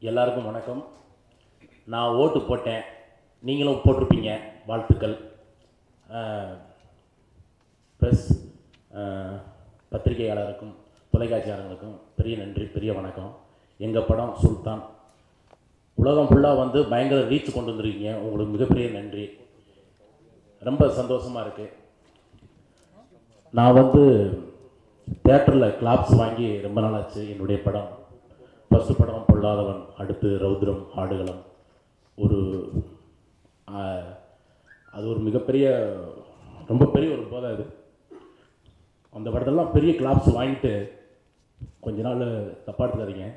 எல்லாருக்கும் வணக்கம். நான் ஓட்டு போட்டேன். நீங்களும் போட்டிருப்பீங்க. வாழ்த்துக்கள். ப்ரெஸ் பத்திரிகையாளருக்கும் தொலைக்காட்சியாளர்களுக்கும் பெரிய நன்றி பெரிய வணக்கம். எங்கள் படம் சுல்தான். உலகம் ஃபுல்லாக வந்து பயங்கர ரீச் கொண்டு வந்திருக்கீங்க. உங்களுக்கு மிகப்பெரிய நன்றி. ரொம்ப சந்தோஷமாக இருக்குது நான் வந்து தேட்டரில் கிளாப்ஸ் வாங்கி ரொம்ப நாள் ஆச்சு என்னுடைய படம். பசுப்படம் படம் பொல்லாதவன் அடுத்து ரௌத்ரம் ஆடுகளம். ஒரு அது ஒரு மிகப்பெரிய ரொம்ப பெரிய ஒரு போதை அது. அந்த படத்தெல்லாம் பெரிய கிளாப்ஸ் வாங்கிட்டு கொஞ்ச நாள் தப்பாக எடுத்துக்காதீங்க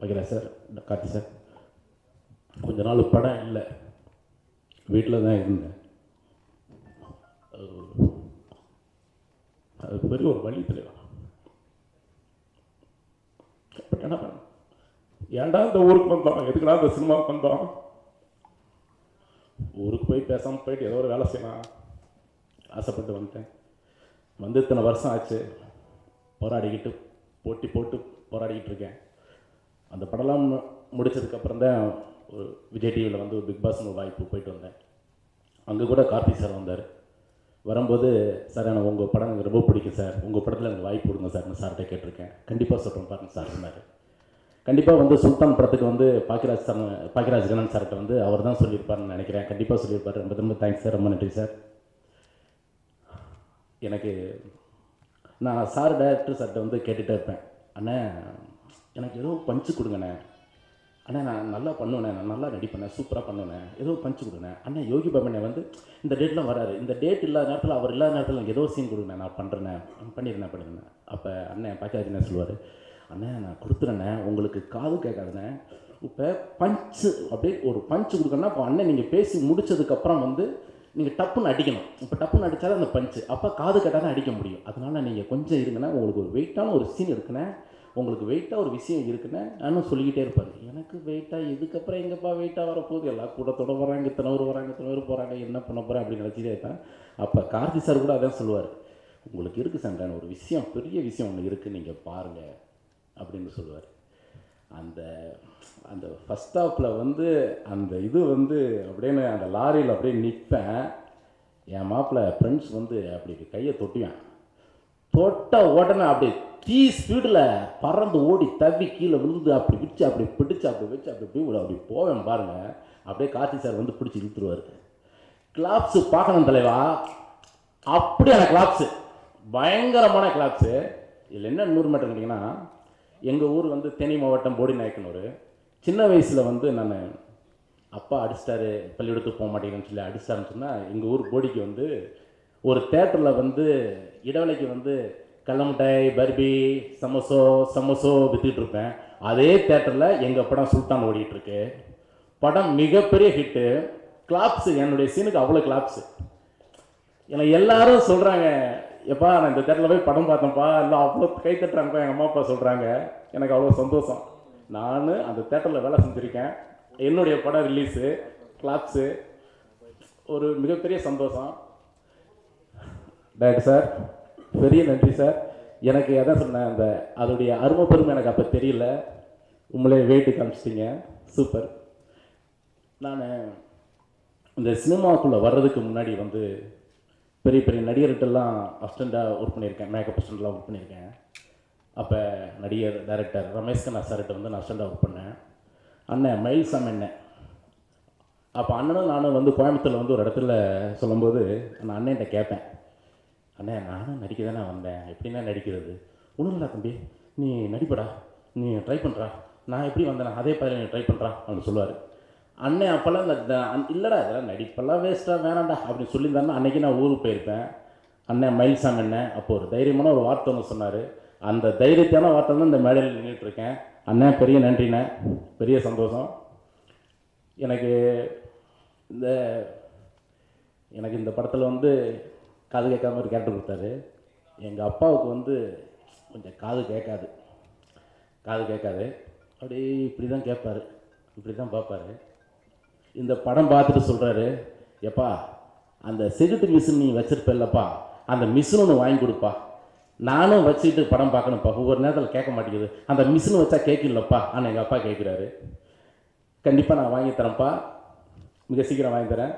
வைக்கிறேன் சார் கார்த்தி சார். கொஞ்ச நாள் படம் இல்லை. வீட்டில் தான் இருந்தேன். அது பெரிய ஒரு வழி தலைவா. பட் என்ன பண்ண? ஏன்டா இந்த ஊருக்கு வந்தோம்? எதுக்குடா இந்த சினிமாவுக்கு வந்தோம்? ஊருக்கு போய் பேசாமல் போயிட்டு ஏதோ ஒரு வேலை செய்யலாம். ஆசைப்பட்டு வந்துட்டேன். வந்து இத்தனை வருஷம் ஆச்சு. போராடிக்கிட்டு போட்டி போட்டு போராடிக்கிட்டு இருக்கேன். அந்த படம்லாம் மு- தான் ஒரு விஜய் டிவியில் வந்து ஒரு பிக் பாஸ்னு ஒரு வாய்ப்பு போயிட்டு வந்தேன். அங்கே கூட கார்த்தி சார் வந்தார். வரும்போது சார் எனக்கு உங்கள் படம் எனக்கு ரொம்ப பிடிக்கும் சார். உங்கள் படத்தில் எனக்கு வாய்ப்பு கொடுங்க சார்னு சார்கிட்ட கேட்டிருக்கேன். கண்டிப்பாக சொல்கிறேன் பாருங்க சார் சொன்னார் கண்டிப்பாக வந்து சுல்தான் படத்துக்கு வந்து பாக்கியராஜ் சார் பாக்கிராஜ் கணன் சார்கிட்ட வந்து அவர் தான் சொல்லியிருப்பாருன்னு நினைக்கிறேன். கண்டிப்பாக சொல்லியிருப்பார். ரொம்ப ரொம்ப தேங்க்ஸ் சார் ரொம்ப நன்றி சார். எனக்கு நான் சார் டேரக்டர் சார்கிட்ட வந்து கேட்டுகிட்டே இருப்பேன். அண்ணே எனக்கு ஏதோ பஞ்சு கொடுங்கண்ணே. அண்ணா நான் நல்லா பண்ணுவேண்ணே நான் நல்லா ரெடி பண்ணேன் சூப்பராக பண்ணுவேன் ஏதோ பஞ்சு கொடுனேன் அண்ணா யோகி பாபண்ணே வந்து இந்த டேட்லாம் வராரு இந்த டேட் இல்லாத நேரத்தில் அவர் இல்லாத நேரத்தில் எனக்கு ஏதோ சீன் கொடுங்க நான் பண்ணுறேன் பண்ணிடுறேன் பண்ணிடுறேன். அப்போ அண்ணன் என்ன சொல்லுவார் அண்ணே நான் கொடுத்துறேண்ணே உங்களுக்கு காது கேட்காதுண்ணே இப்போ பஞ்சு அப்படியே ஒரு பஞ்சு கொடுக்கணும்னா இப்போ அண்ணன் நீங்கள் பேசி முடிச்சதுக்கப்புறம் வந்து நீங்கள் டப்புன்னு அடிக்கணும். இப்போ டப்புன்னு அடித்தாலும் அந்த பஞ்சு அப்போ காது கேட்டால் தான் அடிக்க முடியும். அதனால நீங்கள் கொஞ்சம் இருங்கண்ணே உங்களுக்கு ஒரு வெயிட்டான ஒரு சீன் இருக்குண்ணே உங்களுக்கு வெயிட்டாக ஒரு விஷயம் இருக்குன்னு நானும் சொல்லிக்கிட்டே இருப்பார் எனக்கு வெயிட்டாக இதுக்கப்புறம் எங்கப்பா வெயிட்டாக வரப்போகுது? எல்லாம் கூட்டத்தோட வராங்க இத்தனை பேர் வராங்க இத்தனை பேர் போகிறாங்க என்ன பண்ண போகிறேன் அப்படின்னு நினச்சிட்டே இருப்பேன். அப்போ கார்த்தி சார் கூட அதான் சொல்லுவார். உங்களுக்கு இருக்குது சண்டான ஒரு விஷயம் பெரிய விஷயம் ஒன்று இருக்குது நீங்கள் பாருங்கள் அப்படின்னு சொல்லுவார். அந்த அந்த ஃபஸ்ட் ஸ்டாப்பில் வந்து அந்த இது வந்து அப்படின்னு அந்த லாரியில் அப்படியே நிற்பேன் என் மாப்பிள்ளை ஃப்ரெண்ட்ஸ் வந்து அப்படி கையை தொட்டுவேன். தொட்ட உடனே அப்படி தீ ஸ்பீடில் பறந்து ஓடி தவி கீழே விழுந்து அப்படி பிடிச்சி அப்படி பிடிச்சி அப்படி வச்சு அப்படி இப்படி ஒரு அப்படி போவேன் பாருங்க. அப்படியே கார்த்தி சார் வந்து பிடிச்சி இழுத்துருவார். கிளாப்ஸு பார்க்கணும் தலைவா. அப்படியான கிளாப்ஸு பயங்கரமான கிளாப்ஸு இதில் என்ன நூறு மீட்டர் கேட்டிங்கன்னா எங்கள் ஊர் வந்து தேனி மாவட்டம் போடி நாயக்கனூர் சின்ன வயசில் வந்து நான் அப்பா அடிச்சிட்டாரு பள்ளிக்கூடத்துக்கு போக மாட்டேங்கன்னு சொல்லி அடிச்சிட்டாருன்னு சொன்னால் எங்கள் ஊர் போடிக்கு வந்து ஒரு தேட்டரில் வந்து இடைவேளைக்கு வந்து கடல பர்பி சமோசோ சமோசோ வித்துக்கிட்டு இருப்பேன். அதே தேட்டரில் எங்கள் படம் சுல்தான் ஓடிட்டுருக்கு. படம் மிகப்பெரிய ஹிட்டு கிளாப்ஸு என்னுடைய சீனுக்கு அவ்வளோ கிளாப்ஸு எனக்கு எல்லாரும் சொல்கிறாங்க எப்பா நான் இந்த தேட்டரில் போய் படம் பார்த்தேன்ப்பா. எல்லாம் அவ்வளோ கை தட்டுறாங்கப்பா எங்கள் அம்மா அப்பா சொல்கிறாங்க எனக்கு அவ்வளோ சந்தோஷம். நான் அந்த தேட்டரில் வேலை செஞ்சுருக்கேன். என்னுடைய படம் ரிலீஸு கிளாப்ஸு ஒரு மிகப்பெரிய சந்தோஷம். டாக்டர் சார் பெரிய நன்றி சார் எனக்கு எதை சொன்னேன் அந்த அதோடைய அருமை பெருமை எனக்கு அப்போ தெரியல. உங்களே வெயிட்டு காமிச்சிட்டிங்க. சூப்பர் நான் இந்த சினிமாவுக்குள்ளே வர்றதுக்கு முன்னாடி வந்து பெரிய பெரிய நடிகர்கிட்டலாம் அஸ்டண்ட்டாக ஒர்க் பண்ணியிருக்கேன். மேக்கப் அஸ்டண்ட்லாம் ஒர்க் பண்ணியிருக்கேன். அப்போ நடிகர் டைரக்டர் ரமேஷ் கண்ணா சார்கிட்ட வந்து நான் அசிஸ்டண்ட்டாக ஒர்க் பண்ணேன். அண்ணன் மயில்சாமி அண்ணன். அப்போ அண்ணனும் நானும் வந்து கோயம்புத்தூரில் வந்து ஒரு இடத்துல சொல்லும்போது நான் அண்ணன்கிட்ட கேட்பேன் அண்ணே நானும் நடிக்க தானே வந்தேன் எப்படின்னா நடிக்கிறது? ஒன்றும் தம்பி. நீ நடிப்படா. நீ ட்ரை பண்ணுறா நான் எப்படி வந்தேன் அதே பதில் நீ ட்ரை பண்ணுறா அப்படின்னு சொல்லுவார். அண்ணன் அப்போல்லாம் இந்த இல்லைடா இதெல்லாம் நடிப்பெல்லாம் வேஸ்ட்டாக வேணாம்டா அப்படின்னு சொல்லியிருந்தாருன்னா அன்றைக்கி நான் ஊருக்கு போயிருப்பேன். அண்ணன் மயில்சாமி அண்ணன் அப்போ ஒரு தைரியமான ஒரு வார்த்தை ஒன்று சொன்னார். அந்த தைரியத்தான வார்த்தை தான் இந்த மேடையில் நின்றுட்டுருக்கேன் அண்ணன் பெரிய நன்றிண்ணே. பெரிய சந்தோஷம். எனக்கு இந்த எனக்கு இந்த படத்தில் வந்து காது கேட்காம ஒரு கேரக்டர் கொடுத்தாரு. எங்கள் அப்பாவுக்கு வந்து கொஞ்சம் காது கேட்காது. காது கேட்காது. அப்படியே இப்படி தான் கேட்பாரு. இப்படி தான் பார்ப்பாரு. இந்த படம் பார்த்துட்டு சொல்கிறாரு எப்பா அந்த செகுட்டு மிஷின் நீ வச்சிருப்பல்லப்பா. அந்த மிஷின் ஒன்று வாங்கி கொடுப்பா. நானும் வச்சுக்கிட்டு படம் பார்க்கணும்ப்பா. ஒவ்வொரு நேரத்தில் கேட்க மாட்டேங்குது. அந்த மிஷின் வச்சா கேட்கலப்பா. ஆனால் எங்கள் அப்பா கேட்குறாரு. கண்டிப்பாக நான் வாங்கி தரேன்ப்பா. மிக சீக்கிரம் வாங்கி தரேன்.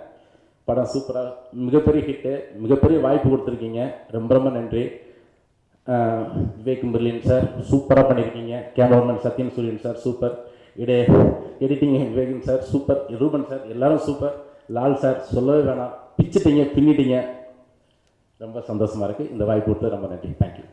படம் சூப்பராக மிகப்பெரிய ஹிட்டு மிகப்பெரிய வாய்ப்பு கொடுத்துருக்கீங்க. ரொம்ப ரொம்ப நன்றி. விவேக் முரளின் சார் சூப்பராக பண்ணியிருக்கீங்க cameraman Sathyan Sooriyan sir super இடே editing Vivekan sir super Ruban sir எல்லாரும் சூப்பர் லால் சார் சொல்லவே வேணாம். பிச்சுட்டீங்க பின்னிட்டீங்க. ரொம்ப சந்தோஷமாக இருக்குது இந்த வாய்ப்பு கொடுத்து ரொம்ப நன்றி. தேங்க்யூ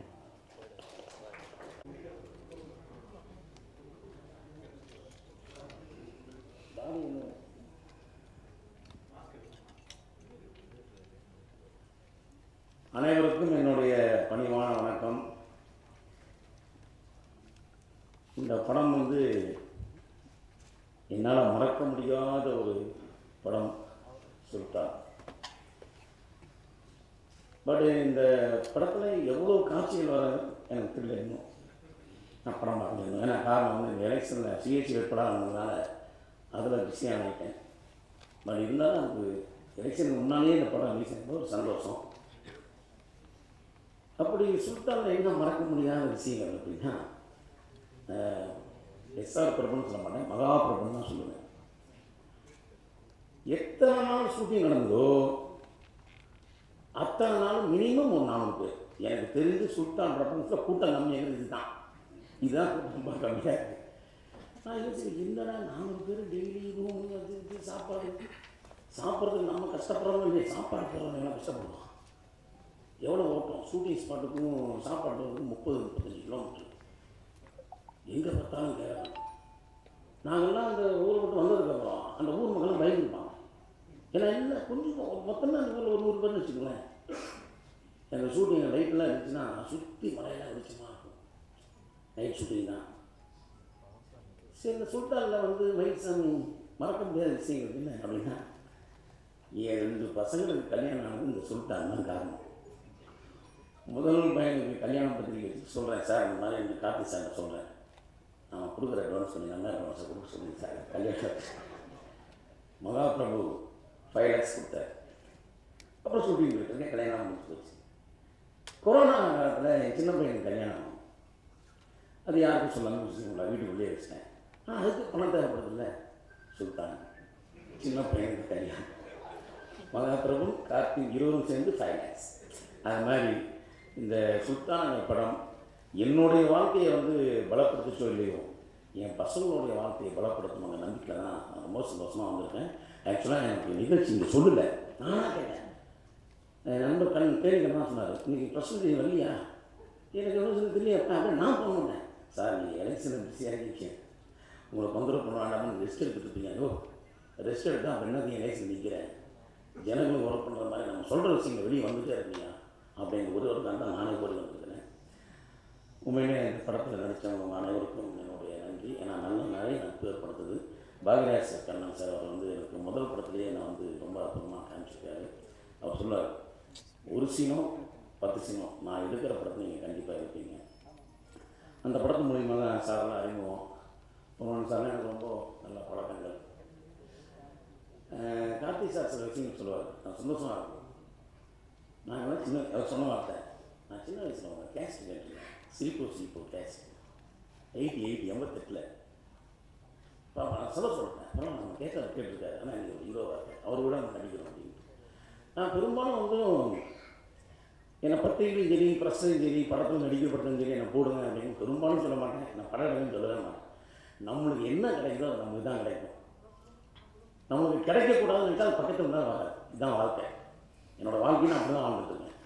அனைவருக்கும் என்னுடைய பணிவான வணக்கம் இந்த படம் வந்து என்னால் மறக்க முடியாத ஒரு படம் சுல்தான் பட் இந்த படத்தில் எவ்வளோ காட்சிகள் வர எனக்கு தெரியல இன்னும். நான் படம் பார்க்கணும் ஏன்னா காரணம் வந்து இந்த எலெக்ஷனில் சிஹெச் வேட்பாளர் ஆனதுனால அதில் பிஸியாக ஆகிட்டேன் பட் இருந்தாலும் எனக்கு எலெக்ஷனுக்கு முன்னாலேயே இந்த படம் ரிலீஸ் ஆகும்போது ஒரு சந்தோஷம். அப்படி சுல்தானில் என்ன மறக்க முடியாத விஷயங்கள் அப்படின்னா எஸ்ஆர் பிரபுன்னு சொல்ல மாட்டேன். மகா பிரபுன்னு தான் சொல்லுவேன். எத்தனை நாள் ஷூட்டிங் நடந்ததோ அத்தனை நாள் மினிமம் ஒரு நானூறு பேர். எனக்கு தெரிஞ்சு சுல்தான் பிரபஞ்சத்தில் கூட்டம் இருந்தது இதுதான். இதுதான் கூட்டம் ரொம்ப கம்மியாக இருக்குது நான் யோசிச்சு என்னடா நானூறு பேர் டெய்லி ரூம் அது இது சாப்பாடு சாப்பிட்றதுக்கு நம்ம கஷ்டப்படுறோம் இல்லையா? சாப்பாடு போடுறவங்க எல்லாம் கஷ்டப்படுவோம் எவ்வளோ ஓட்டம்? ஷூட்டிங் ஸ்பாட்டுக்கும் சாப்பாட்டுக்கும் முப்பது முப்பத்தஞ்சு கிலோமீட்டர் எங்கே பார்த்தாலும் கேட்கலாம் நாங்கள்லாம் அந்த ஊரை விட்டு வந்ததுக்கப்புறம் அந்த ஊர் மக்களும் பயந்துருப்பாங்க. ஏன்னா இல்லை கொஞ்சம் மொத்தமாக அந்த ஊரில் ஒரு நூறு பேர்னு வச்சுக்கோங்களேன். எங்கள் ஷூட்டிங் லைட்டெல்லாம் இருந்துச்சுன்னா சுற்றி மலையெல்லாம் வெளிச்சமாக இருக்கும். நைட் ஷூட்டிங் தான். சரி இந்த சுல்தானில் வந்து மயில்சாமி மறக்க முடியாத விஷயங்கள் என்ன அப்படின்னா என் ரெண்டு பசங்களுக்கு கல்யாணம் ஆனது இந்த சுல்தான் தான் காரணம். முதல் பையனுக்கு கல்யாணம் பத்திரிக்கை சொல்கிறேன் சார் இந்த மாதிரி எனக்கு காப்பி சார் சொல்கிறேன் நான் கொடுக்குற அட்வான்ஸ் சொல்லி நல்லா அட்வான்ஸை கொடுக்க சொல்லி சார் கல்யாணம். மகாபிரபு ஃபைவ் லேக்ஸ் கொடுத்தார் அப்புறம் ஷூட்டிங் போயிட்டு கல்யாணம் முடிச்சு போச்சு. கொரோனா காலத்தில் என் சின்ன பையனுக்கு கல்யாணம் ஆகும். அது யாருக்கும் சொல்லாமல் வச்சுக்கோங்களா வீட்டுக்குள்ளேயே வச்சிட்டேன். ஆ அதுக்கு பணம் தேவைப்படுதில்ல சுல்தான் சின்ன பையனுக்கு கல்யாணம். மகாபிரபு கார்த்திக் இருவரும் சேர்ந்து ஃபைவ் லேக்ஸ் அது மாதிரி இந்த சுல்தான் படம் என்னுடைய வாழ்க்கையை வந்து பலப்படுத்துச்சோ இல்லையோ என் பசங்களுடைய வாழ்க்கையை பலப்படுத்தணுங்கிற நம்பிக்கையில் தான் ரொம்ப சந்தோஷமாக வந்திருக்கேன். ஆக்சுவலாக எனக்கு நிகழ்ச்சி இங்கே சொல்லலை. நானாக கேட்டேன். என் நண்பர் கண் கேள்வி தான் சொன்னார். இன்னைக்கு பர்சன்டேஜ் வரலையா? எனக்கு எவ்வளோ சொல்லி தெரியல அப்படியே நான் மாட்டேன். சார் நீங்கள் எலெக்ஷனில் பிஸியாக இருக்கீங்க உங்களை தொந்தரவு பண்ண வேண்டாம்னு ரெஸ்ட் எடுத்துட்டு இருப்பீங்க ஓ ரெஸ்ட் எடுத்தால் அப்புறம் என்ன எலெக்ஷன் நிற்கிறேன் ஜனங்களுக்கு ஒர்க் பண்ணுற மாதிரி நம்ம சொல்கிற விஷயங்கள் வெளியே வந்துட்டே இருக்கீங்க. அப்படிங்கிற ஒரு ஒரு தான் நானே ஓடி வந்திருக்கிறேன் உண்மையிலே இந்த படத்தில் நடித்தவங்க அனைவருக்கும் என்னுடைய நன்றி. ஏன்னா நல்ல நிறைய நட்பு ஏற்படுத்துது பாக்யராஜ் சார் கண்ணன் சார் அவர் வந்து முதல் படத்துலேயே நான் வந்து ரொம்ப அற்புதமாக காமிச்சிருக்காரு. அவர் சொன்னார் ஒரு சீனம் பத்து சீனம் நான் எடுக்கிற படத்தை நீங்கள் கண்டிப்பாக இருப்பீங்க அந்த படத்து மூலியமாக தான் சார்லாம் அறிமுகம். பொன்வன் சார்லாம் எனக்கு ரொம்ப நல்ல பழக்கங்கள். கார்த்திக் சார் சில விஷயங்கள் சொல்லுவார். நான் சந்தோஷமாக இருக்கும். நான் சின்ன அவர் சொன்ன வார்த்தை. நான் சின்ன வயசில் அவங்க கேஸ்ட் கேட்டிருக்கேன். சிரிப்போ சிரிப்போ கேஸ்ட் எயிட்டி எயிட்டி எண்பத்தெட்டில். சொல்ல சொல்கிறேன் அப்புறம் நம்ம கேட்க கேட்டிருக்காரு. ஆனால் எனக்கு ஒரு ஹீரோவாக இருக்கேன் அவர் கூட நம்ம நடிக்கிறோம் அப்படின்னு. நான் பெரும்பாலும் வந்து என்னை பத்திரிகையும் சரி ப்ரெஸ்ஸையும் சரி படத்தில் நடிக்கப்பட்டதும் சரி என்னை போடுங்க அப்படின்னு பெரும்பாலும் சொல்ல மாட்டேன். நான் படம் எடுக்கணும்னு சொல்லவே மாட்டேன். நம்மளுக்கு என்ன கிடைக்குதோ அது நமக்கு தான் கிடைக்கும். நம்மளுக்கு கிடைக்கக்கூடாதுன்னு நினைச்சா பக்கத்தில் தான் வராது. இதுதான் வாழ்க்கை. என்னோடய வாழ்க்கை நான் அப்படி தான் வாழ்ந்துட்டுருக்கேன்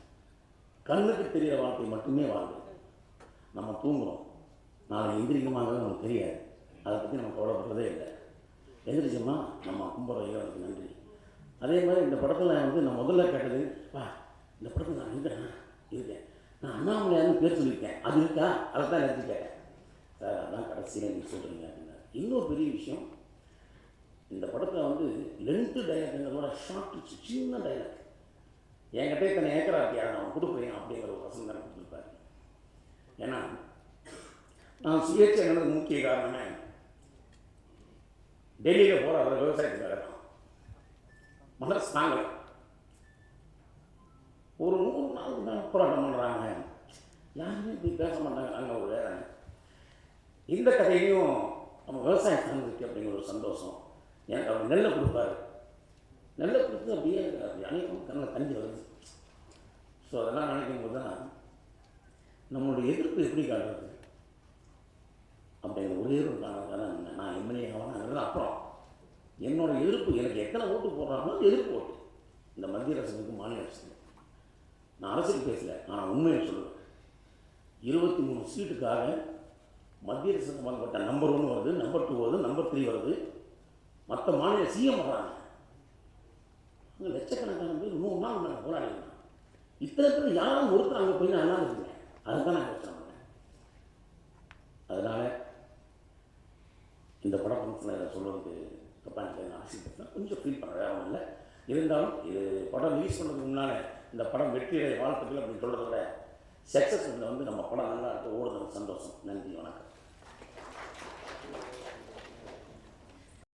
கண்ணுக்கு தெரிகிற வாழ்க்கை மட்டுமே வாழ்க்கை நம்ம தூங்குறோம். நாளைக்கு எந்திரிக்கமாகவே நமக்கு தெரியாது. அதை பற்றி நம்ம கவலைப்படுறதே இல்லை. எந்திரிச்சோம்னா நம்ம கும்புற அதுக்கு நன்றி. அதே மாதிரி இந்த படத்தில் வந்து நான் முதல்ல கேட்டது வா இந்த படத்தில் நான் இருக்கிறேன் இருக்கேன். நான் அண்ணாமலையாருன்னு பேர் சொல்லியிருக்கேன். அது இருக்கா? அதை தான் நினச்சி கேட்டேன். சார் அதான் கடைசியில் நீங்கள் சொல்கிறீங்க அப்படின்னா இன்னொரு பெரிய விஷயம் இந்த படத்தில் வந்து லென்த்து டயலாக்ங்கிறதோட ஷார்ட் சின்ன டயலாக் என்கிட்ட இத்தனை ஏக்கரா இருக்கியா நான் கொடுக்குறேன் அப்படிங்கிற ஒரு வசனம் தான் கொடுத்துருப்பாரு. ஏன்னா நான் சுயேட்சை முக்கிய காரணமே. டெல்லியில் போகிற அவர் விவசாயத்துக்காக மதரஸ் மனசு ஒரு நூறு நாளுக்கு மேலே போராட்டம் பண்ணுறாங்க யாருமே இப்படி பேச மாட்டாங்க. நாங்கள் ஒரு வேற இந்த கதையிலையும் நம்ம விவசாயம் சார்ந்திருக்கு அப்படிங்கிற ஒரு சந்தோஷம். எனக்கு அவர் நெல்லை கொடுப்பாரு. நெல்லை கொடுத்து அப்படியே அனைவரும் கண்ணில் தண்ணி வருது. ஸோ அதெல்லாம் நினைக்கும் போது தான் நம்மளுடைய எதிர்ப்பு எப்படி காட்டுறது அப்படி ஒரே ஒரு காரணம் நான் நான் எம்எல்ஏ ஆகணும் அப்புறம். என்னோட எதிர்ப்பு எனக்கு எத்தனை ஓட்டு போடுறாங்களோ எதிர்ப்பு ஓட்டு. இந்த மத்திய அரசுக்கு மாநில அரசு நான் அரசுக்கு பேசல ஆனால் உண்மையை சொல்லுவேன் இருபத்தி மூணு சீட்டுக்காக மத்திய அரசு சம்பந்தப்பட்ட நம்பர் ஒன்று வருது நம்பர் டூ வருது நம்பர் த்ரீ வருது. மற்ற மாநில சிஎம் வர்றாங்க. அங்கே லட்சக்கணக்கான பேர் நூறு நாள் நாங்கள் போராடிங்க இத்தனை பேர் யாரும் ஒருத்தர் அங்கே போய் நல்லா இருக்குங்க அதுதான் நான் யோசனை பண்ணேன் அதனால் இந்த படம் ஃபங்க்ஷனில் சொல்கிறதுக்கு தப்பாக எனக்கு கொஞ்சம் ஃபீல் பண்ணுறேன் அவன் இல்லை. இருந்தாலும் இது படம் ரிலீஸ் பண்ணுறதுக்கு முன்னால் இந்த படம் வெற்றியை வாழ்த்துக்கள் அப்படின்னு சொல்கிறத விட சக்ஸஸ் வந்து நம்ம படம் நல்லா இருக்கு ஓடுறது சந்தோஷம். நன்றி வணக்கம்.